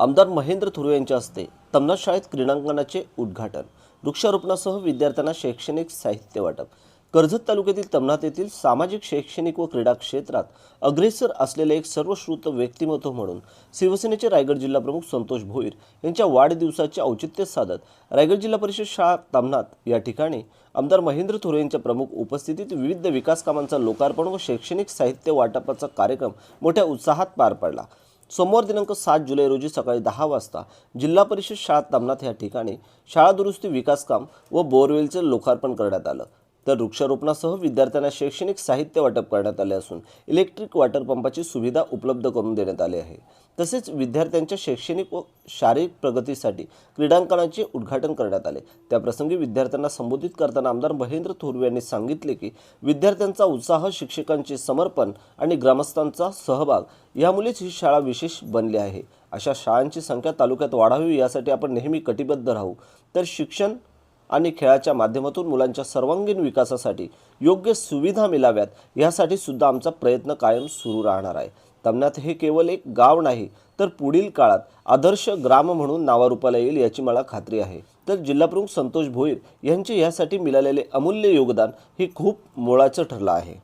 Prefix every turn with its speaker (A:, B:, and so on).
A: आमदार महेंद्र थुरे यांच्या हस्ते तमनाथ शाळेत क्रीडांगणाचे उद्घाटन. वृक्षारोपणासह विद्यार्थ्यांना शैक्षणिक साहित्य वाटप. कर्जत तालुक्यातील तमनाथ येथील सामाजिक शैक्षणिक व क्रीडा क्षेत्रात अग्रेसर असलेले एक सर्वश्रुत व्यक्तिमत्व म्हणून शिवसेनेचे रायगड जिल्हा प्रमुख संतोष भोईर यांच्या वाढदिवसाचे औचित्य साधत रायगड जिल्हा परिषद शाळा तमनाथ या ठिकाणी आमदार महेंद्र थोरे यांच्या प्रमुख उपस्थितीत विविध विकास कामांचा लोकार्पण व शैक्षणिक साहित्य वाटपाचा कार्यक्रम मोठ्या उत्साहात पार पडला. सोमवार दिनांक सात जुलै रोजी सकाळी दहा वाजता जिल्हा परिषद शाळा तमनाथ या ठिकाणी शाळा दुरुस्ती विकास काम व बोरवेलचं लोकार्पण करण्यात आलं. तर वृक्षारोपणासह विद्यार्थ्यांना शैक्षणिक साहित्य वाटप करण्यात आले असून इलेक्ट्रिक वॉटर पंपाची सुविधा उपलब्ध करून देण्यात आली आहे. तसेच विद्यार्थ्यांच्या शैक्षणिक व शारीरिक प्रगतीसाठी क्रीडांकनाचे उद्घाटन करण्यात आले. त्याप्रसंगी विद्यार्थ्यांना संबोधित करताना आमदार महेंद्र थोरवे यांनी सांगितले की विद्यार्थ्यांचा उत्साह शिक्षकांचे समर्पण आणि ग्रामस्थांचा सहभाग यामुळेच ही शाळा विशेष बनली आहे. अशा शाळांची संख्या तालुक्यात वाढावी यासाठी आपण नेहमी कटिबद्ध राहू. तर शिक्षण आणि खेळाच्या माध्यमातून मुलांच्या सर्वांगीण विकासासाठी योग्य सुविधा मिळाव्यात यासाठी सुद्धा आमचा प्रयत्न कायम सुरू राहणार आहे. तमन्यात हे केवळ एक गाव नाही तर पुढील काळात आदर्श ग्राम म्हणून नावारूपाला येईल याची मला खात्री आहे. तर जिल्हाप्रमुख संतोष भोईर यांचे यासाठी मिळालेले अमूल्य योगदान हे खूप मोळाचं ठरलं आहे.